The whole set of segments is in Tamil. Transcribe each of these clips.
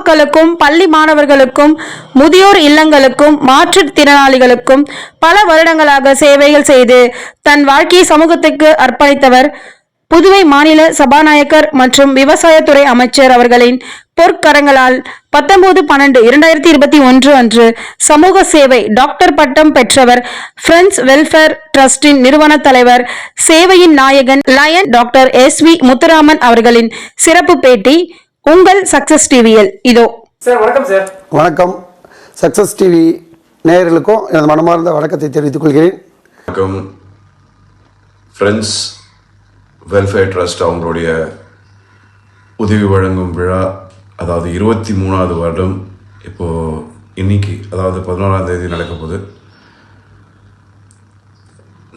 பொதுமக்களுக்கும் பள்ளி மாணவர்களுக்கும் முதியோர் இல்லங்களுக்கும் மாற்றுத்திறனாளிகளுக்கும் பல வருடங்களாக சேவைகள் செய்து தன் வாழ்க்கையை சமூகத்துக்கு அர்ப்பணித்தவர் புதுவை மாநில சபாநாயகர் மற்றும் விவசாயத்துறை அமைச்சர் அவர்களின் பொற்கரங்களால் பத்தொன்பது பன்னெண்டு இரண்டாயிரத்தி இருபத்தி ஒன்று அன்று சமூக சேவை டாக்டர் பட்டம் பெற்றவர் ஃப்ரெண்ட்ஸ் வெல்ஃபேர் டிரஸ்டின் நிறுவன தலைவர் சேவையின் நாயகன் lion doctor S V Muthuraman அவர்களின் சிறப்பு பேட்டி உங்கள் சக்சஸ் டிவியில் இதோ. சார் வணக்கம் சார். வணக்கம். சக்ஸஸ் டிவி நேயர்களுக்கும் எனது மனமார்ந்த வணக்கத்தை தெரிவித்துக் கொள்கிறேன். வணக்கம். ஃப்ரெண்ட்ஸ் வெல்ஃபேர் ட்ரஸ்ட் அவங்களுடைய உதவி வழங்கும் விழா அதாவது இருபத்தி மூணாவது வருடம் இப்போது இன்னைக்கு அதாவது பதினோராம் தேதி நடக்க போகுது.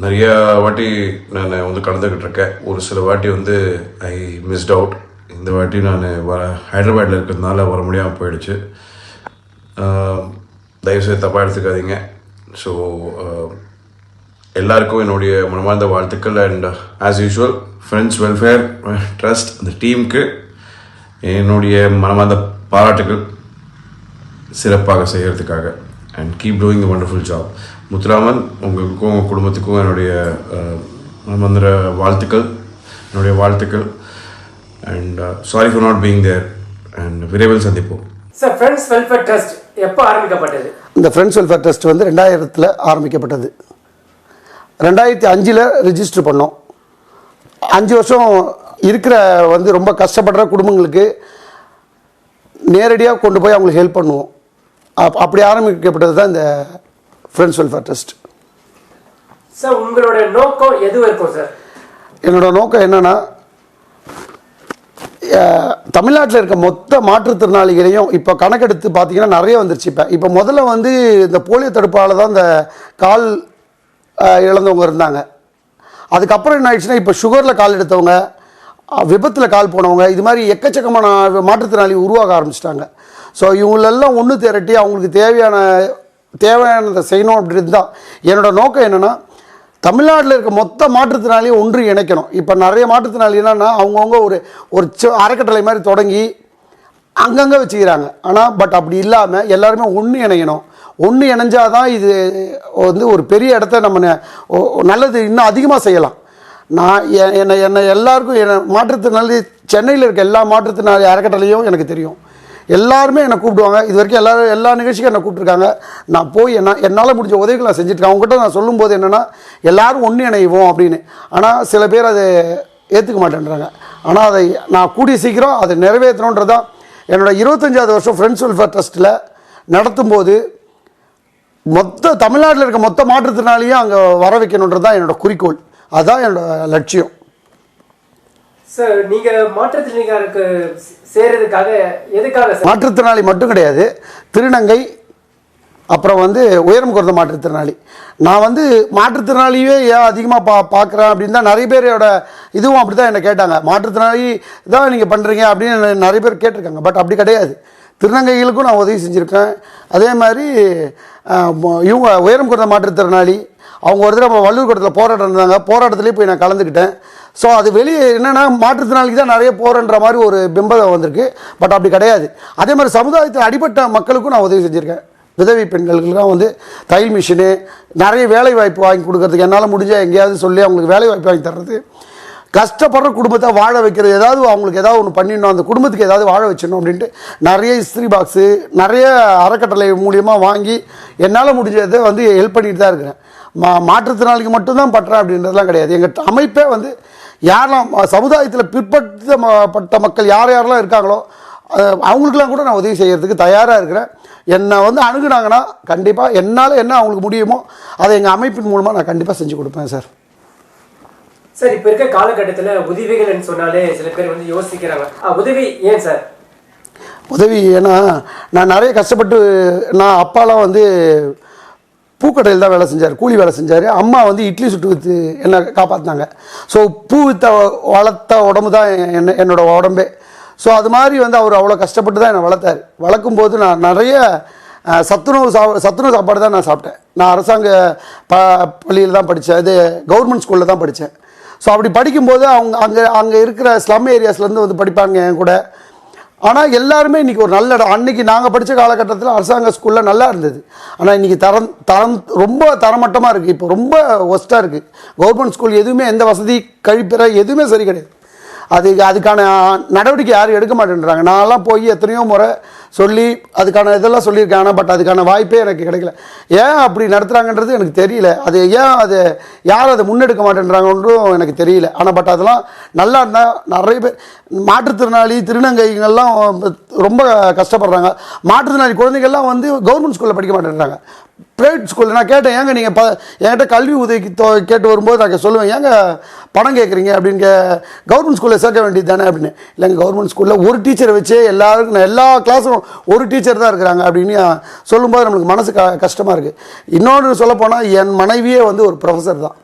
நிறைய வாட்டி நான் வந்து கலந்துக்கிட்டு இருக்கேன். ஒரு சில வாட்டி வந்து ஐ மிஸ்ட் அவுட் இந்த வாட்டி நான் வ ஹைதராபாடில் இருக்கிறதுனால வர முடியாமல் போயிடுச்சு. தயவுசெய்து தப்பாக எடுத்துக்காதீங்க. ஸோ எல்லாருக்கும் என்னுடைய மனமார்ந்த வாழ்த்துக்கள் and as usual friends welfare trust அந்த டீமுக்கு என்னுடைய மனமார்ந்த பாராட்டுகள் சிறப்பாக செய்கிறதுக்காக and keep doing wonderful job Muthuraman உங்களுக்கும் உங்கள் குடும்பத்துக்கும் என்னுடைய அஹ், மனமார்ந்த வாழ்த்துக்கள் என்னுடைய வாழ்த்துக்கள். And sorry for not being there and விரைவில் சந்திப்போம். சார் ஃப்ரெண்ட்ஸ் வெல்ஃபேர் ட்ரஸ்ட் எப்போ ஆரம்பிக்கப்பட்டது? இந்த ஃப்ரெண்ட்ஸ் வெல்ஃபேர் ட்ரஸ்ட் வந்து ரெண்டாயிரத்தில் ஆரம்பிக்கப்பட்டது. ரெண்டாயிரத்தி அஞ்சில் ரிஜிஸ்டர் பண்ணோம். அஞ்சு வருஷம் இருக்கிற வந்து ரொம்ப கஷ்டப்படுற குடும்பங்களுக்கு நேரடியாக கொண்டு போய் அவங்களுக்கு ஹெல்ப் பண்ணுவோம். அப் அப்படி ஆரம்பிக்கப்பட்டது தான் இந்த ஃப்ரெண்ட்ஸ் வெல்ஃபேர் ட்ரஸ்ட் சார் உங்களோட நோக்கம் எது இருக்கும் சார் என்னோட நோக்கம் என்னன்னா தமிழ்நாட்டில் இருக்க மொத்த மாற்றுத்திறனாளிகளையும் இப்போ கணக்கெடுத்து பார்த்தீங்கன்னா நிறைய வந்துருச்சு. இப்போ இப்போ முதல்ல வந்து இந்த போலியோ தடுப்பால் தான் இந்த கால் இழந்தவங்க இருந்தாங்க. அதுக்கப்புறம் என்ன ஆயிடுச்சுன்னா இப்போ சுகரில் கால் எடுத்தவங்க விபத்தில் கால் போனவங்க இது மாதிரி எக்கச்சக்கமான மாற்றுத்திறனாளி உருவாக ஆரம்பிச்சிட்டாங்க. ஸோ இவங்களெல்லாம் ஒன்று திரட்டி அவங்களுக்கு தேவையான தேவையானதை செய்யணும் அப்படின்னு தான். என்னோட நோக்கம் என்னென்னா தமிழ்நாட்டில் இருக்க மொத்த மாற்றுத்திறனாளியும் ஒன்று இணைக்கணும். இப்போ நிறைய மாற்றுத்திறனாளி என்னன்னா அவங்கவுங்க ஒரு ஒரு சி- அறக்கட்டளை மாதிரி தொடங்கி அங்கங்கே வச்சுக்கிறாங்க. ஆனால் பட் அப்படி இல்லாமல் எல்லாருமே ஒன்று இணையணும். ஒன்று இணைஞ்சால் தான் இது வந்து ஒரு பெரிய இடத்த நம்ம நல்லது இன்னும் அதிகமாக செய்யலாம். நான் என்னை என்னை எல்லாருக்கும் என்னை மாற்றுத்திறனாளி சென்னையில் இருக்க எல்லா மாற்றுத்திறனாளி அறக்கட்டளையும் எனக்கு தெரியும். எல்லாருமே என்னை கூப்பிடுவாங்க. இது வரைக்கும் எல்லாரும் எல்லா நிகழ்ச்சிக்கும் என்னை கூப்பிட்ருக்காங்க நான் போய் என்ன என்னால் முடிஞ்ச உதவிகளை நான் செஞ்சுருக்கேன் அவங்ககிட்ட நான் சொல்லும்போது என்னென்னா எல்லோரும் ஒன்று இணைவோம் அப்படின்னு. ஆனால் சில பேர் அதை ஏற்றுக்க மாட்டேன்றாங்க. ஆனால் அதை நான் கூடிய சீக்கிரம் அதை நிறைவேற்றணுன்றது தான் என்னோடய இருபத்தஞ்சாவது வருஷம் ஃப்ரெண்ட்ஸ் வெல்ஃபேர் ட்ரஸ்ட்டில் நடத்தும்போது மொத்த தமிழ்நாட்டில் இருக்க மொத்த மாற்றுத்திறனாளியும் அங்கே வர வைக்கணுன்றது தான் என்னோட குறிக்கோள். அதுதான் என்னோடய லட்சியம். சார் நீங்க மாற்றுத்திறனாளிகளுக்கு சேர்றதுக்காக எதுக்காக மாற்றுத்திறனாளி மட்டும் கிடையாது. திருநங்கை அப்புறம் வந்து உயரம் குறைந்த மாற்றுத்திறனாளி. நான் வந்து மாற்றுத்திறனாளியே ஏன் அதிகமாக பா பார்க்குறேன் அப்படின்னு தான் நிறைய பேரோட இதுவும் அப்படி தான் என்னை கேட்டாங்க. மாற்றுத்திறனாளி தான் நீங்கள் பண்ணுறீங்க அப்படின்னு நிறைய பேர் கேட்டிருக்காங்க. பட் அப்படி கிடையாது. திருநங்கைகளுக்கும் நான் உதவி செஞ்சுருக்கேன். அதே மாதிரி இவங்க உயரம் குறைந்த மாற்றுத்திறனாளி அவங்க ஒரு தடவை வள்ளூர் போராட்டம் இருந்தாங்க போராட்டத்துலேயே போய் நான் கலந்துக்கிட்டேன். ஸோ அது வெளியே என்னென்னா மாற்றுத்திறனாளிக்கு தான் நிறைய போகிறன்ற மாதிரி ஒரு பிம்பம் வந்திருக்கு. பட் அப்படி கிடையாது. அதே மாதிரி சமுதாயத்தில் அடிப்பட்ட மக்களுக்கும் நான் உதவி செஞ்சுருக்கேன். விதவி பெண்களுக்கெல்லாம் வந்து தையல் மிஷினு நிறைய வேலை வாய்ப்பு வாங்கி கொடுக்கறதுக்கு என்னால் முடிஞ்ச எங்கேயாவது சொல்லி அவங்களுக்கு வேலை வாய்ப்பு வாங்கி தர்றது. கஷ்டப்படுற குடும்பத்தை வாழ வைக்கிறது ஏதாவது அவங்களுக்கு ஏதாவது ஒன்று பண்ணிடணும். அந்த குடும்பத்துக்கு ஏதாவது வாழ வச்சிடணும் அப்படின்ட்டு நிறைய இஸ்திரி பாக்ஸு நிறைய அறக்கட்டளை மூலியமாக வாங்கி என்னால் முடிஞ்சதை வந்து ஹெல்ப் பண்ணிட்டு தான் இருக்கிறேன். மா மாற்றுத்திறனாளிக்கு மட்டும்தான் பட்டுறேன் அப்படின்றதுலாம் கிடையாது. எங்கள் அமைப்பே வந்து யாரெல்லாம் சமுதாயத்தில் பிற்படுத்தப்பட்ட மக்கள் யார் யாரெல்லாம் இருக்காங்களோ அவங்களுக்கெல்லாம் கூட நான் உதவி செய்கிறதுக்கு தயாராக இருக்கிறேன். என்னை வந்து அணுகுனாங்கன்னா கண்டிப்பாக என்னால் என்ன அவங்களுக்கு முடியுமோ அதை எங்கள் அமைப்பின் மூலமாக நான் கண்டிப்பாக செஞ்சு கொடுப்பேன் சார். சார் இப்ப இருக்க காலகட்டத்துல உதவிகள்னு சொன்னாலே சில பேர் வந்து யோசிக்கிறாங்க. உதவி ஏன் சார்? உதவி ஏன்னா நான் நிறைய கஷ்டப்பட்டு நான் அப்பாலாம் வந்து பூக்கடையில் தான் வேலை செஞ்சார் கூலி வேலை செஞ்சார். அம்மா வந்து இட்லி சுட்டு விற்று என்னை காப்பாற்றினாங்க ஸோ பூ வித்த வளர்த்த உடம்பு தான் என்ன என்னோட உடம்பே. ஸோ அது மாதிரி வந்து அவர் அவ்வளோ கஷ்டப்பட்டு தான் என்னை வளர்த்தார். வளர்க்கும் போது நான் நிறைய சத்துணவு சா சத்துணவு சாப்பாடு தான் நான் சாப்பிட்டேன். நான் அரசாங்க ப பள்ளியில் தான் படித்தேன் இது கவர்மெண்ட் ஸ்கூலில் தான் படித்தேன் ஸோ அப்படி படிக்கும்போது அவங்க அங்கே அங்கே இருக்கிற ஸ்லம் ஏரியாஸ்லேருந்து வந்து படிப்பாங்க என் கூட. ஆனால் எல்லாருமே இன்றைக்கி ஒரு நல்ல இடம். அன்றைக்கி நாங்கள் படித்த காலகட்டத்தில் அரசாங்க ஸ்கூலில் நல்லா இருந்தது. ஆனால் இன்றைக்கி தரம் தரம் ரொம்ப தரமட்டமாக இருக்குது இப்போ ரொம்ப ஒஸ்ட்டாக இருக்குது கவர்மெண்ட் ஸ்கூல் எதுவுமே எந்த வசதி கழிப்பிற எதுவுமே சரி கிடையாது. அது அதுக்கான நடவடிக்கை யாரும் எடுக்க மாட்டேன்றாங்க. நான்லாம் போய் எத்தனையோ முறை சொல்லி அதுக்கான இதெல்லாம் சொல்லியிருக்கேன். ஆனால் பட் அதுக்கான வாய்ப்பே எனக்கு கிடைக்கல. ஏன் அப்படி நடத்துகிறாங்கன்றது எனக்கு தெரியல. அது ஏன் அது யார் அதை முன்னெடுக்க மாட்டேன்றாங்கன்றும் எனக்கு தெரியல. ஆனால் பட் அதெல்லாம் நல்லா இருந்தால் நிறைய பேர் மாற்றுத்திறனாளி திருநங்கைகள்லாம் ரொம்ப கஷ்டப்படுறாங்க. மாற்றுத்திறனாளி குழந்தைகள்லாம் வந்து கவர்மெண்ட் ஸ்கூலில் படிக்க மாட்டேன்றாங்க. ப்ரைவேட் ஸ்கூலில் நான் கேட்டேன் ஏங்க நீங்கள் ப என்கிட்ட கல்வி உதவிக்கு தோ கேட்டு வரும்போது நான் சொல்லுவேன் ஏங்க பணம் கேட்குறீங்க அப்படின்னு கவர்மெண்ட் ஸ்கூலில் சேர்க்க வேண்டியது தானே அப்படின்னு. இல்லைங்க கவர்மெண்ட் ஸ்கூலில் ஒரு டீச்சரை வச்சே எல்லாருக்கும் எல்லா கிளாஸும் ஒரு டீச்சர் தான் இருக்கிறாங்க அப்படின்னு சொல்லும்போது நம்மளுக்கு மனசு க கஷ்டமாக இருக்குது இன்னொன்று சொல்லப்போனால் என் மனைவியே வந்து ஒரு ப்ரொஃபஸர் தான்.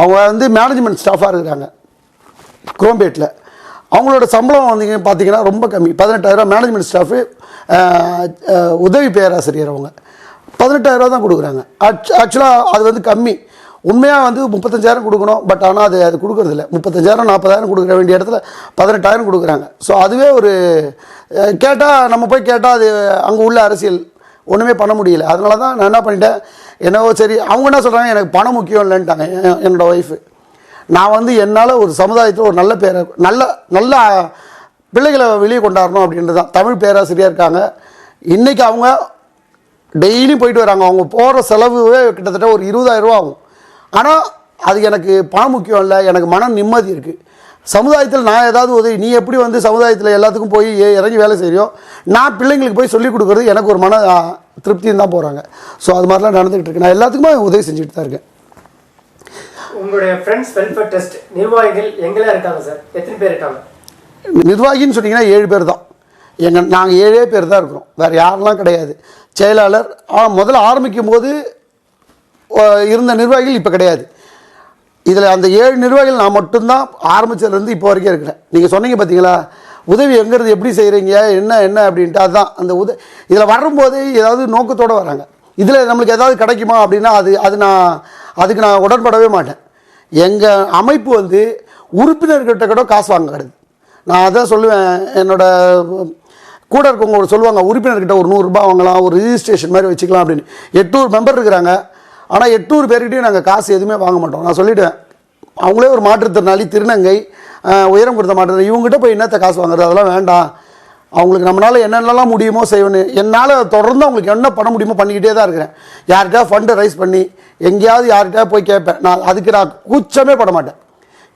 அவங்க வந்து மேனேஜ்மெண்ட் ஸ்டாஃபாக இருக்கிறாங்க குரோம்பேட்டில் அவங்களோட சம்பளம் வந்து பார்த்தீங்கன்னா ரொம்ப கம்மி. பதினெட்டாயிரம் மேனேஜ்மெண்ட் ஸ்டாஃபு உதவி பேராசிரியர் அவங்க. பதினெட்டாயிரரூவா தான் கொடுக்குறாங்க. ஆக்சுவலாக அது வந்து கம்மி. உண்மையாக வந்து முப்பத்தஞ்சாயிரம் கொடுக்கணும் பட் ஆனால் அது அது கொடுக்குறதில்ல முப்பத்தஞ்சாயிரம் நாற்பதாயிரம் கொடுக்குற வேண்டிய இடத்துல பதினெட்டாயிரம் கொடுக்குறாங்க. ஸோ அதுவே ஒரு கேட்டால் நம்ம போய் கேட்டால் அது அங்கே உள்ள அரசியல். ஒன்றுமே பண்ண முடியல. அதனால தான் நான் என்ன பண்ணிட்டேன்? என்னவோ சரி அவங்க என்ன சொல்கிறாங்க எனக்கு பணம் முக்கியம் இல்லைன்ட்டாங்க என்னோடய ஒய்ஃபு நான் வந்து என்னால் ஒரு சமுதாயத்தில் ஒரு நல்ல பேரை நல்ல நல்ல பிள்ளைகளை வெளியே கொண்டாடணும் அப்படின்றது தான் தமிழ் பேராசிரியர் இருக்காங்க. இன்றைக்கி அவங்க டெய்லியும் போயிட்டு வராங்க. அவங்க போகிற செலவுவே கிட்டத்தட்ட ஒரு இருபதாயிரம் ரூபா ஆகும். ஆனால் அது எனக்கு பணம் முக்கியம் இல்லை. எனக்கு மன நிம்மதி இருக்குது சமுதாயத்தில் நான் ஏதாவது உதவி நீ எப்படி வந்து சமுதாயத்தில் எல்லாத்துக்கும் போய் இறங்கி வேலை செய்றியோ நான் பிள்ளைங்களுக்கு போய் சொல்லிக் கொடுக்குறது எனக்கு ஒரு மன திருப்தியும் தான் போகிறாங்க ஸோ அது மாதிரிலாம் நடந்துகிட்டு இருக்கு. நான் எல்லாத்துக்குமே உதவி செஞ்சுட்டு தான் இருக்கேன். உங்களுடைய ஃப்ரெண்ட்ஸ் வெல்ஃபேர் ட்ரஸ்ட் நிர்வாகிகள் எங்கெல்லாம் இருக்காங்க சார் எத்தனை பேர் இருக்காங்க? நிர்வாகின்னு சொன்னீங்கன்னா ஏழு பேர் தான். எங்கள் நாங்கள் ஏழே பேர் தான் இருக்கிறோம். வேறு யாரெல்லாம் கிடையாது. செயலாளர் முதல்ல ஆரம்பிக்கும் போது இருந்த நிர்வாகிகள் இப்போ கிடையாது. இதில் அந்த ஏழு நிர்வாகிகள் நான் மட்டும்தான் ஆரம்பிச்சதுலேருந்து இப்போ வரைக்கும் இருக்கிறேன். நீங்கள் சொன்னீங்க பார்த்தீங்களா உதவி எங்கிறது எப்படி செய்கிறீங்க என்ன என்ன அப்படின்ட்டு அதுதான் அந்த உத இதில் வரும்போது ஏதாவது நோக்கத்தோடு வராங்க. இதில் நம்மளுக்கு ஏதாவது கிடைக்குமா அப்படின்னா அது அது நான் அதுக்கு நான் உடன்படவே மாட்டேன். எங்கள் அமைப்பு வந்து உறுப்பினர்கிட்ட கூட காசு வாங்க கிடையாது நான் அதான் சொல்லுவேன் என்னோட கூட இருக்கவங்க ஒரு சொல்லுவாங்க உறுப்பினர்கிட்ட ஒரு நூறுரூபா வாங்கலாம் ஒரு ரிஜிஸ்ட்ரேஷன் மாதிரி வச்சுக்கலாம் அப்படின்னு. எட்நூறு மெம்பர் இருக்கிறாங்க. ஆனால் எட்நூறு பேர்கிட்டையும் நாங்கள் காசு எதுவுமே வாங்க மாட்டோம். நான் சொல்லிவிட்டேன் அவங்களே ஒரு மாற்றுத்திறனாளி திருநங்கை உயரம் கொடுத்த மாற்றுத்திறனாளி இவங்ககிட்ட போய் என்னத்த காசு வாங்குறது? அதெல்லாம் வேண்டாம். அவங்களுக்கு நம்மளால் என்னென்னலாம் முடியுமோ செய்வேன்னு என்னால் தொடர்ந்து அவங்களுக்கு என்ன பண்ண முடியுமோ பண்ணிக்கிட்டே தான் இருக்கிறேன். யார்கிட்டயா ஃபண்டு ரைஸ் பண்ணி எங்கேயாவது யார்கிட்டயா போய் கேட்பேன். நான் அதுக்கு நான் கூச்சமே பட மாட்டேன்.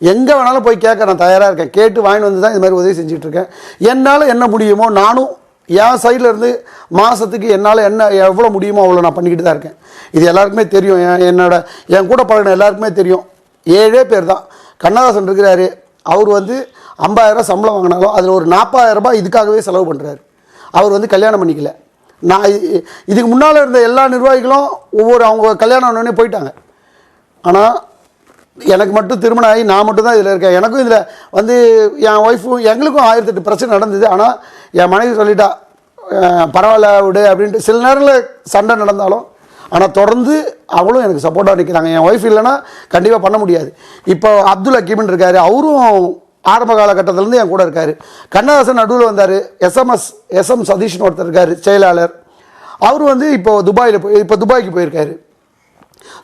எங்கே வேணாலும் போய் கேட்க நான் தயாராக இருக்கேன். கேட்டு வாங்கிட்டு வந்து தான் இது மாதிரி உதவி செஞ்சுட்டு இருக்கேன் என்னால் என்ன முடியுமோ நானும் என் சைடில் இருந்து மாதத்துக்கு என்னால் என்ன எவ்வளோ முடியுமோ அவ்வளோ நான் பண்ணிக்கிட்டு தான் இருக்கேன். இது எல்லாருக்குமே தெரியும். என்னோட என் கூட பழகின எல்லாருக்குமே தெரியும். ஏழே பேர் தான். கண்ணதாசன் இருக்கிறாரு. அவர் வந்து 50000 சம்பளம் வாங்கினாலும் அதில் ஒரு நாற்பதாயிரரூபா இதுக்காகவே செலவு பண்ணுறாரு அவர் வந்து கல்யாணம் பண்ணிக்கல. நான் இதுக்கு முன்னால் இருந்த எல்லா நிர்வாகிகளும் ஒவ்வொரு அவங்க கல்யாணம் ஆனோடனே போயிட்டாங்க. ஆனால் எனக்கு மட்டும் திருமணம் ஆகி நான் மட்டும் தான் இதில் இருக்கேன். எனக்கும் இதில் வந்து என் ஒய்ஃபும் எங்களுக்கும் ஆயிரத்தெட்டு பிரச்சனை நடந்தது. ஆனால் என் மனைவி சொல்லிட்டா பரவாயில்ல விடு அப்படின்ட்டு. சில நேரங்களில் சண்டை நடந்தாலும் ஆனால் தொடர்ந்து அவளும் எனக்கு சப்போர்ட்டாக நிற்கிறாங்க என் ஒய்ஃப் இல்லைன்னா கண்டிப்பாக பண்ண முடியாது. இப்போ அப்துல் ஹக்கீம்னு இருக்கார். அவரும் ஆரம்ப காலகட்டத்திலேருந்து என் கூட இருக்கார். கண்ணதாசன் நடுவில் வந்தார். எஸ்எம்எஸ் எஸ்எம் சதீஷ்னு ஒருத்தர் இருக்கார் செயலாளர். அவர் வந்து இப்போ துபாயில் போய் இப்போ துபாய்க்கு போயிருக்காரு.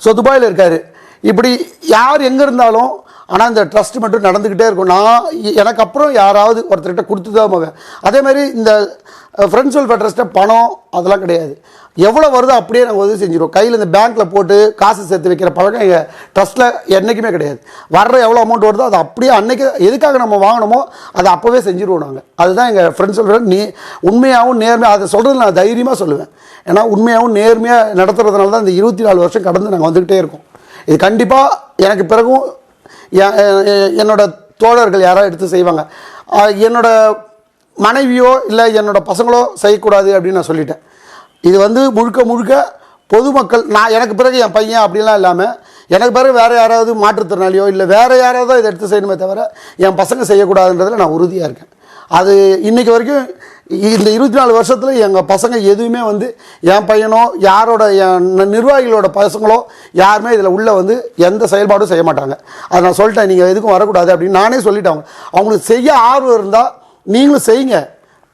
ஸோ துபாயில் இருக்கார். இப்படி யார் எங்கே இருந்தாலும் ஆனால் இந்த ட்ரஸ்ட் மட்டும் நடந்துக்கிட்டே இருக்கும். நான் எனக்கு அப்புறம் யாராவது ஒருத்தர்கிட்ட கொடுத்து தான் போவேன் அதே மாதிரி இந்த ஃப்ரெண்ட்ஸ் வெல்ஃபேர் ட்ரஸ்ட்டை பணம் அதெல்லாம் கிடையாது. எவ்வளோ வருதோ அப்படியே நாங்கள் உதவி செஞ்சிருவோம். கையில் இந்த பேங்க்கில் போட்டு காசு சேர்த்து வைக்கிற பழக்கம் எங்கள் ட்ரஸ்ட்டில் என்றைக்குமே கிடையாது. வர்ற எவ்வளோ அமௌண்ட் வருதோ அது அப்படியே அன்னைக்கு எதுக்காக நம்ம வாங்கினோமோ அதை அப்போவே செஞ்சுருவோம் நாங்கள் அதுதான் எங்கள் ஃப்ரெண்ட்ஸ் வெல்ஃபேர் நீ உண்மையாகவும் நேர்மையாக அதை சொல்கிறது நான் தைரியமாக சொல்லுவேன். ஏன்னா உண்மையாகவும் நேர்மையாக நடத்துறதுனால தான் இந்த இருபத்தி நாலு வருஷம் கடந்து நாங்கள் வந்துக்கிட்டே இருக்கோம். இது கண்டிப்பாக எனக்கு பிறகும் என்னோட தோழர்கள் யாராவது எடுத்து செய்வாங்க. என்னோட மனைவியோ இல்லை என்னோட பசங்களோ செய்யக்கூடாது அப்படின்னு நான் சொல்லிட்டேன். இது வந்து முழுக்க முழுக்க பொதுமக்கள் நான் எனக்கு பிறகு என் பையன் அப்படிலாம் இல்லாமல் எனக்கு பிறகு வேறு யாராவது மாற்றுத்திறனாளியோ இல்லை வேறு யாராவது இதை எடுத்து செய்யணுமே தவிர என் பசங்க செய்யக்கூடாதுன்றதில் நான் உறுதியாக இருக்கேன். அது இன்றைக்கி வரைக்கும் இந்த இருபத்தி நாலு வருஷத்தில் எங்கள் பசங்க எதுவுமே வந்து என் பையனோ யாரோட என் நிர்வாகிகளோட பசங்களோ யாருமே இதில் உள்ளே வந்து எந்த செயல்பாடும் செய்ய மாட்டாங்க. அதை நான் சொல்லிட்டேன் நீங்கள் எதுக்கும் வரக்கூடாது அப்படின்னு நானே சொல்லிட்டேன் அவங்களுக்கு செய்ய ஆர்வம் இருந்தால் நீங்களும் செய்யுங்க.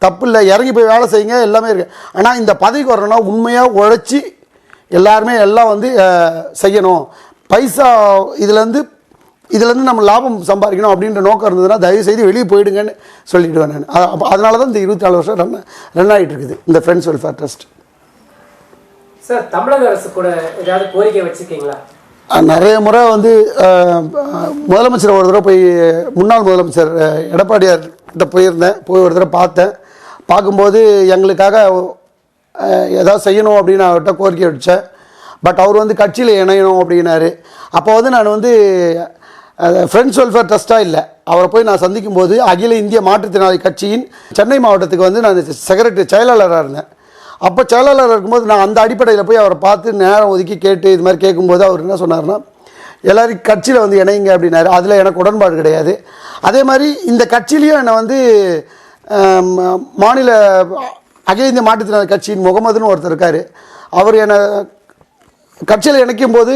தப்பு இல்லை இறங்கி போய் வேலை செய்யுங்க எல்லாமே இருக்குது ஆனால் இந்த பதவிக்கு வரணும்னா உண்மையாக உழைச்சி எல்லாருமே எல்லாம் வந்து செய்யணும். பைசா இதுலேருந்து இதுலேருந்து நம்ம லாபம் சம்பாதிக்கணும் அப்படின்ற நோக்கம் இருந்ததுன்னா தயவு செய்து வெளியே போயிடுங்கன்னு சொல்லிவிடுவேன் நான் அப்ப அதனால தான் இந்த இருபத்தி நாலு வருஷம் ரன் ரன் ஆகிட்டு இருக்குது இந்த ஃப்ரெண்ட்ஸ் வெல்ஃபேர் ட்ரஸ்ட் சார் தமிழக அரசு கூட ஏதாவது கோரிக்கை வச்சிருக்கீங்களா? நிறைய முறை வந்து முதலமைச்சர் ஒரு தடவை போய் முன்னாள் முதலமைச்சர் எடப்பாடியார் கிட்ட போயிருந்தேன் போய் ஒரு தடவை பார்த்தேன். பார்க்கும்போது எங்களுக்காக ஏதாவது செய்யணும் அப்படின்னு அவர்கிட்ட கோரிக்கை வச்சேன். பட் அவர் வந்து கட்சியில் இணையணும் அப்படின்னாரு. அப்போ வந்து நான் வந்து ஃப்ரெண்ட்ஸ் வெல்ஃபேர் ட்ரஸ்ட்டாக இல்லை. அவரை போய் நான் சந்திக்கும் போது அகில இந்திய மாற்றுத்திறனாளி கட்சியின் சென்னை மாவட்டத்துக்கு வந்து நான் செக்ரட்டரி செயலாளராக இருந்தேன். அப்போ செயலாளர் இருக்கும்போது நான் அந்த அடிப்படையில் போய் அவரை பார்த்து நேரம் ஒதுக்கி கேட்டு இது மாதிரி கேட்கும்போது அவர் என்ன சொன்னார்னா எல்லோரும் கட்சியில் வந்து இணைங்க அப்படின்னாரு. அதில் எனக்கு உடன்பாடு கிடையாது. அதே மாதிரி இந்த கட்சியிலையும் என்னை வந்து மாநில அகில இந்திய மாற்றுத்திறனாளி கட்சியின் முகமதுன்னு ஒருத்தர் இருக்கார். அவர் என்னை கட்சியில் இணைக்கும் போது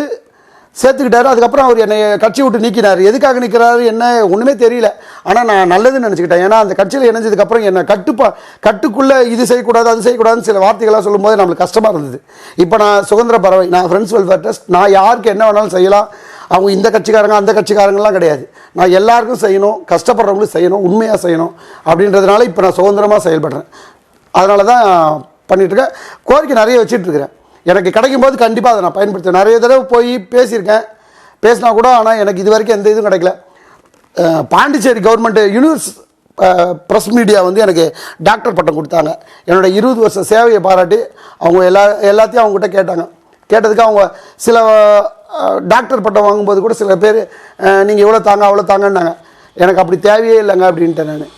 சேர்த்துக்கிட்டாரு. அதுக்கப்புறம் அவர் என்னை கட்சி விட்டு நீக்கினார். எதுக்காக நிற்கிறாரு என்ன ஒன்றுமே தெரியல. ஆனால் நான் நல்லதுன்னு நினச்சிக்கிட்டேன். ஏன்னா அந்த கட்சியில் இணைஞ்சதுக்கப்புறம் என்னை கட்டுப்பா கட்டுக்குள்ளே இது செய்யக்கூடாது அது செய்யக்கூடாதுன்னு சில வார்த்தைகளாக சொல்லும்போது நம்மளுக்கு கஷ்டமாக இருந்தது. இப்போ நான் சுதந்திர பறவை நான் ஃப்ரெண்ட்ஸ் வெல்ஃபேர் ட்ரஸ்ட் நான் யாருக்கு என்ன வேணாலும் செய்யலாம். அவங்க இந்த கட்சிக்காரங்க அந்த கட்சிக்காரங்கலாம் கிடையாது. நான் எல்லாருக்கும் செய்யணும் கஷ்டப்படுறவங்களும் செய்யணும் உண்மையாக செய்யணும் அப்படின்றதுனால இப்போ நான் சுதந்திரமாக செயல்படுறேன். அதனால தான் பண்ணிகிட்ருக்கேன் கோரிக்கை நிறைய வச்சுட்டுருக்கிறேன் எனக்கு கிடைக்கும் போது கண்டிப்பாக அதை நான் பயன்படுத்துவேன். நிறைய தடவை போய் பேசியிருக்கேன். பேசினா கூட ஆனால் எனக்கு இது வரைக்கும் எந்த இதுவும் கிடைக்கல. Pondicherry government universe press media வந்து எனக்கு டாக்டர் பட்டம் கொடுத்தாங்க. என்னோட இருபது வருஷ சேவையை பாராட்டி அவங்க எல்லா எல்லாத்தையும் அவங்ககிட்ட கேட்டாங்க. கேட்டதுக்கு அவங்க சில டாக்டர் பட்டம் வாங்கும்போது கூட சில பேர் நீங்கள் இவ்வளோ தாங்க அவ்வளோ தாங்கன்னாங்க. எனக்கு அப்படி தேவையே இல்லைங்க அப்படின்ட்டேன் நான்.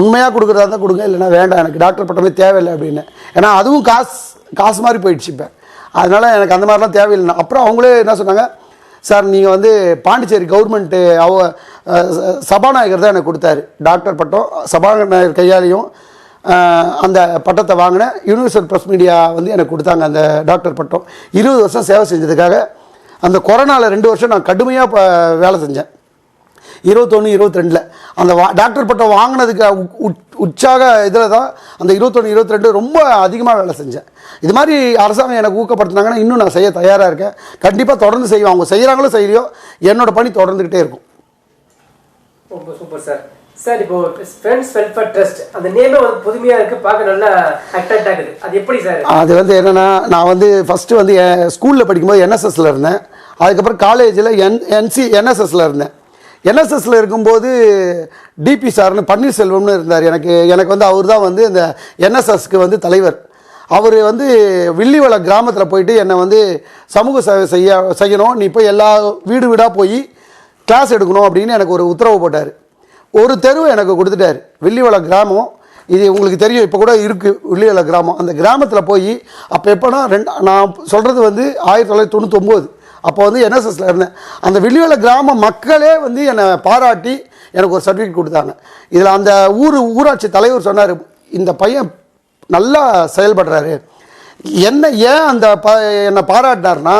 உண்மையாக கொடுக்குறதா தான் கொடுங்க இல்லைன்னா வேண்டாம். எனக்கு டாக்டர் பட்டமே தேவையில்லை அப்படின்னு. ஏன்னா அதுவும் காசு காசு மாதிரி போயிடுச்சு இப்போ. அதனால் எனக்கு அந்த மாதிரிலாம் தேவையில்லை. அப்புறம் அவங்களே என்ன சொன்னாங்க? சார் நீங்கள் வந்து பாண்டிச்சேரி கவர்மெண்ட்டு அவ ச- சபாநாயகர் தான் எனக்கு கொடுத்தாரு. டாக்டர் பட்டம் சபாநாயகர் கையாலையும் அந்த பட்டத்தை வாங்கினேன் யூனிவர்சல் ப்ரெஸ் மீடியா வந்து எனக்கு கொடுத்தாங்க அந்த டாக்டர் பட்டம். இருபது வருஷம் சேவை செஞ்சதுக்காக அந்த கொரோனாவில் ரெண்டு வருஷம் நான் கடுமையாக இப்போ வேலை செஞ்சேன். இருபத்தொன்று இருபத்தி ரெண்டில் அந்த வா டாக்டர் பட்டம் வாங்கினதுக்கு உற்சாக இதில் தான் அந்த இருபத்தொன்று இருபத்தி ரெண்டு ரொம்ப அதிகமாக வேலை செஞ்சேன். இது மாதிரி அரசாங்கம் எனக்கு ஊக்கப்படுத்தினாங்கன்னா இன்னும் நான் செய்ய தயாராக இருக்கேன். கண்டிப்பாக தொடர்ந்து செய்வேன். அவங்க செய்கிறாங்களோ செய்யலையோ என்னோட பணி தொடர்ந்துக்கிட்டே இருக்கும். ரொம்ப சூப்பர் சார் சார் இப்போ ஃப்ரெண்ட்ஸ் வெல்ஃபேர் ட்ரஸ்ட் அந்த நேமே வந்து புதுமையா இருக்கு. பார்க்க நல்லா அட்ராக்ட் ஆகுது அது எப்படி சார் அது வந்து என்னென்னா நான் வந்து ஃபஸ்ட்டு வந்து ஸ்கூலில் படிக்கும்போது என்எஸ்எஸ்ல இருந்தேன். அதுக்கப்புறம் காலேஜில் என் என்சி என்எஸ்எஸ்ல இருந்தேன். என்எஸ்எஸ்ல இருக்கும்போது டிபி சார்னு பன்னீர்செல்வம்னு இருந்தார். எனக்கு எனக்கு வந்து அவர் தான் வந்து இந்த என்எஸ்எஸ்க்கு வந்து தலைவர். அவர் வந்து வில்லிவள கிராமத்தில் போயிட்டு என்னை வந்து சமூக சேவை செய்ய செய்யணும். நீ போய் எல்லா வீடு வீடாக போய் கிளாஸ் எடுக்கணும் அப்படின்னு எனக்கு ஒரு உத்தரவு போட்டார். ஒரு தெருவை எனக்கு கொடுத்துட்டார். வில்லிவள கிராமம். இது உங்களுக்கு தெரியும். இப்போ கூட இருக்குது வில்லிவள கிராமம். அந்த கிராமத்தில் போய் அப்போ எப்போனா ரெண்டு நான் சொல்கிறது வந்து ஆயிரத்தி தொள்ளாயிரத்தி தொண்ணூத்தொம்போது. அப்போ வந்து என்எஸ்எஸ்ல இருந்தேன். அந்த வில்லிவள கிராம மக்களே வந்து என்னை பாராட்டி எனக்கு ஒரு சர்டிஃபிகேட் கொடுத்தாங்க. இதில் அந்த ஊர் ஊராட்சி தலைவர் சொன்னார் இந்த பையன் நல்லா செயல்படுறாரு. என்ன ஏன் அந்த ப என்னை பாராட்டினார்னா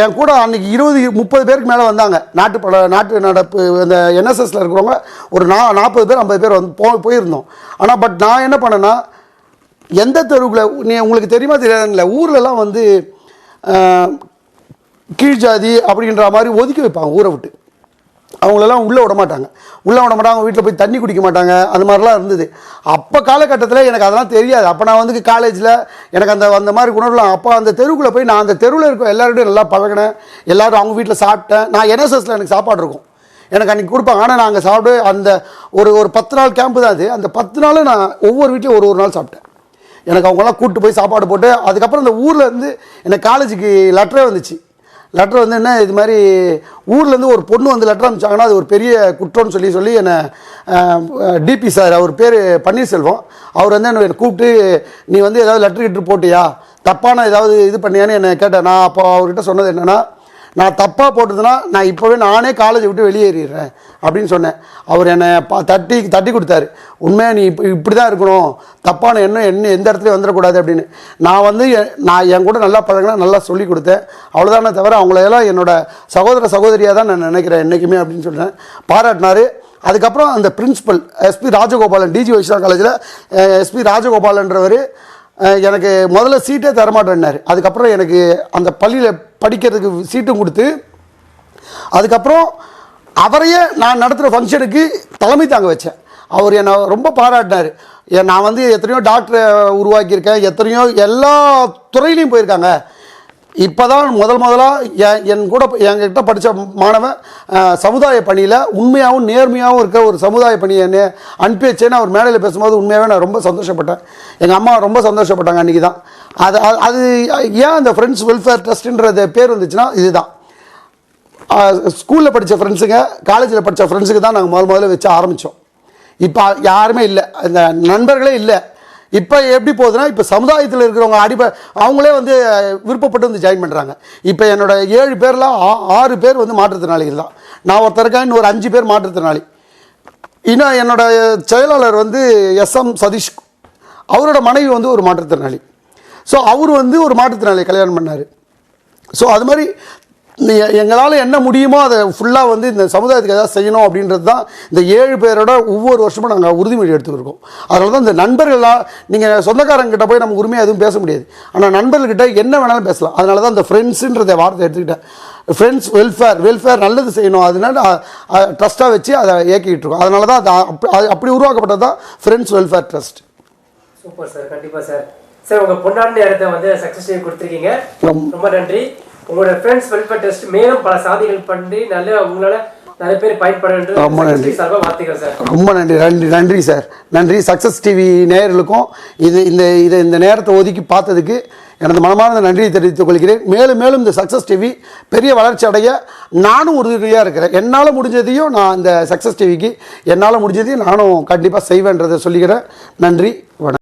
என் கூட அன்றைக்கி இருபது முப்பது பேருக்கு மேலே வந்தாங்க. நாட்டு நாட்டு நடப்பு அந்த என்எஸ்எஸ்ல இருக்கிறவங்க ஒரு நா நாற்பது பேர் ஐம்பது பேர் வந்து போ போயிருந்தோம். ஆனால் பட் நான் என்ன பண்ணேன்னா எந்த தெருவுக்குள்ள நீ உங்களுக்கு தெரியுமா தெரியாதுங்கள ஊர்லலாம் வந்து கீழ் ஜாதி அப்படின்ற மாதிரி ஒதுக்கி வைப்பாங்க ஊரை விட்டு. அவங்களெல்லாம் உள்ளே விட மாட்டாங்க. உள்ளே விட மாட்டாங்க வீட்டில் போய் தண்ணி குடிக்க மாட்டாங்க அந்த மாதிரிலாம் இருந்தது. அப்போ காலகட்டத்தில் எனக்கு அதெல்லாம் தெரியாது. அப்போ நான் வந்து காலேஜில் எனக்கு அந்த அந்த மாதிரி உணர்வுலாம் அப்போ அந்த தெருவுக்குள்ளே போய் நான் அந்த தெருவில் இருக்க எல்லாரோடையும் நல்லா பழகினேன். எல்லாரும் அவங்க வீட்டில் சாப்பிட்டேன். நான் என்எஸ்எஸில் எனக்கு சாப்பாடு இருக்கும். எனக்கு அன்றைக்கி கொடுப்பாங்க. ஆனால் நாங்கள் சாப்பிட்டு அந்த ஒரு ஒரு பத்து நாள் கேம்ப்பு தான் அது. அந்த பத்து நாளும் நான் ஒவ்வொரு வீட்லையும் ஒரு ஒரு நாள் சாப்பிட்டேன். எனக்கு அவங்களாம் கூப்பிட்டு போய் சாப்பாடு போட்டு அதுக்கப்புறம் இந்த ஊரில் இருந்து எனக்கு காலேஜுக்கு லெட்டரே வந்துச்சு. லெட்டர் வந்து என்ன இது மாதிரி ஊர்லேருந்து ஒரு பொண்ணு வந்து லெட்டர் அனுப்பிச்சாங்கன்னா அது ஒரு பெரிய குற்றம்னு சொல்லி சொல்லி என்னை டிபி சார் அவர் பேர் பன்னீர்செல்வம். அவர் வந்து என்னை கூப்பிட்டு நீ வந்து ஏதாவது லெட்டர் கிட்டு போட்டியா? தப்பான ஏதாவது இது பண்ணியான்னு என்னை கேட்டேன் நான் அப்போ அவர்கிட்ட சொன்னது என்னென்னா நான் தப்பாக போட்டதுன்னா நான் இப்போவே நானே காலேஜை விட்டு வெளியேறிடுறேன் அப்படின்னு சொன்னேன். அவர் என்னை பா தட்டி தட்டி கொடுத்தாரு. உண்மையாக நீ இப்போ இப்படி தான் இருக்கணும். தப்பான எண்ணம் என்ன எந்த இடத்துலையும் வந்துடக்கூடாது அப்படின்னு. நான் வந்து எ- நான் என் கூட நல்லா பழகினா நல்லா சொல்லி கொடுத்தேன். அவ்வளோதானே தவிர அவங்களையெல்லாம் என்னோட சகோதர சகோதரியாக தான் நான் நினைக்கிறேன் என்றைக்குமே அப்படின்னு சொன்னேன் பாராட்டினார். அதுக்கப்புறம் அந்த principal S P Rajagopalan D G Vaishnava காலேஜில் எஸ்பி ராஜகோபாலன்றவர் எனக்கு முதல்ல சீட்டே தரமாட்டேன்னாரு. அதுக்கப்புறம் எனக்கு அந்த பள்ளியில் படிக்கிறதுக்கு சீட்டும் கொடுத்து அதுக்கப்புறம் அவரையே நான் நடத்துகிற ஃபங்க்ஷனுக்கு தலைமை தாங்க வச்சேன். அவர் என்னை ரொம்ப பாராட்டினார். நான் வந்து எத்தனையோ டாக்டரை உருவாக்கியிருக்கேன். எத்தனையோ எல்லா துறையிலையும் போயிருக்காங்க. இப்போ தான் முதல் முதலாக என் என் கூட என்கிட்ட படித்த மாணவன் சமுதாய பணியில் உண்மையாகவும் நேர்மையாகவும் இருக்க ஒரு சமுதாய பணியை என்ன அனுப்பி வச்சேன்னு அவர் மேடையில் பேசும்போது உண்மையாகவே நான் ரொம்ப சந்தோஷப்பட்டேன். எங்கள் அம்மா ரொம்ப சந்தோஷப்பட்டாங்க அன்றைக்கி தான் அது- அது ஏன் அந்த ஃப்ரெண்ட்ஸ் வெல்ஃபேர் ட்ரஸ்ட்டுன்றது பேர் வந்துச்சுன்னா இதுதான். ஸ்கூலில் படித்த ஃப்ரெண்ட்ஸுங்க காலேஜில் படித்த ஃப்ரெண்ட்ஸுக்கு தான் நாங்கள் முதல் முதல்ல வச்சு ஆரம்பித்தோம் இப்போ யாருமே இல்லை. அந்த நண்பர்களே இல்லை. இப்போ எப்படி போகுதுன்னா இப்போ சமுதாயத்தில் இருக்கிறவங்க அடிப்ப அவங்களே வந்து விருப்பப்பட்டு வந்து ஜாயின் பண்ணுறாங்க இப்போ என்னோட ஏழு பேரில் ஆ- ஆறு பேர் வந்து மாற்றுத்திறனாளிகள் தான். நான் ஒருத்தருக்கா இன்னொரு ஒரு அஞ்சு பேர் மாற்றுத்திறனாளி. இன்னும் என்னோட செயலாளர் வந்து எஸ்எம் சதீஷ். அவரோட மனைவி வந்து ஒரு மாற்றுத்திறனாளி. ஸோ அவர் வந்து ஒரு மாற்றுத்திறனாளி கல்யாணம் பண்ணார். ஸோ அது மாதிரி எங்களால் என்ன முடியுமோ அதை ஃபுல்லாக வந்து இந்த சமுதாயத்துக்கு ஏதாவது செய்யணும் அப்படின்றது தான் இந்த ஏழு பேரோட ஒவ்வொரு வருஷமும் நாங்கள் உறுதிமொழி எடுத்துக்கிருக்கோம். அதனால தான் இந்த நண்பர்களாக நீங்கள் சொந்தக்காரங்கிட்ட போய் நம்ம உரிமையாக எதுவும் பேச முடியாது. ஆனால் நண்பர்கள்கிட்ட என்ன வேணாலும் பேசலாம். அதனால தான் இந்த ஃப்ரெண்ட்ஸுன்றத வார்த்தை எடுத்துக்கிட்டேன். ஃப்ரெண்ட்ஸ் வெல்ஃபேர் வெல்ஃபேர் நல்லது செய்யணும். அதனால ட்ரஸ்ட்டாக வச்சு அதை இயக்கிட்டு இருக்கோம். அதனால தான் அது அப்படி உருவாக்கப்பட்டது தான் friends welfare trust super sir கண்டிப்பா சார் சார் உங்க பொன்னான நேரத்தை வந்து சக்சஸ் கொடுத்துருக்கீங்க. ரொம்ப நன்றி. உங்களோட ஃப்ரெண்ட்ஸ் வெல்ஃபேர் ட்ரஸ்ட் மேலும் பல சாதிகள் பண்ணி நல்ல உங்களால நிறைய பேர் பயன்பட ரொம்ப நன்றி. ரொம்ப நன்றி. நன்றி நன்றி சார். நன்றி. சக்ஸஸ் டிவி நேயர்களுக்கும் இது இந்த இதை இந்த நேரத்தை ஒதுக்கி பார்த்ததுக்கு எனது மனமார்ந்த நன்றியை தெரிவித்துக் கொள்கிறேன். மேலும் மேலும் இந்த சக்ஸஸ் டிவி பெரிய வளர்ச்சி அடைய நானும் உறுதுணையாக இருக்கிறேன். என்னால் முடிஞ்சதையும் நான் இந்த சக்ஸஸ் டிவிக்கு என்னால் முடிஞ்சதையும் நானும் கண்டிப்பாக செய்வேன்றதை சொல்லிக்கிறேன். நன்றி. வணக்கம்.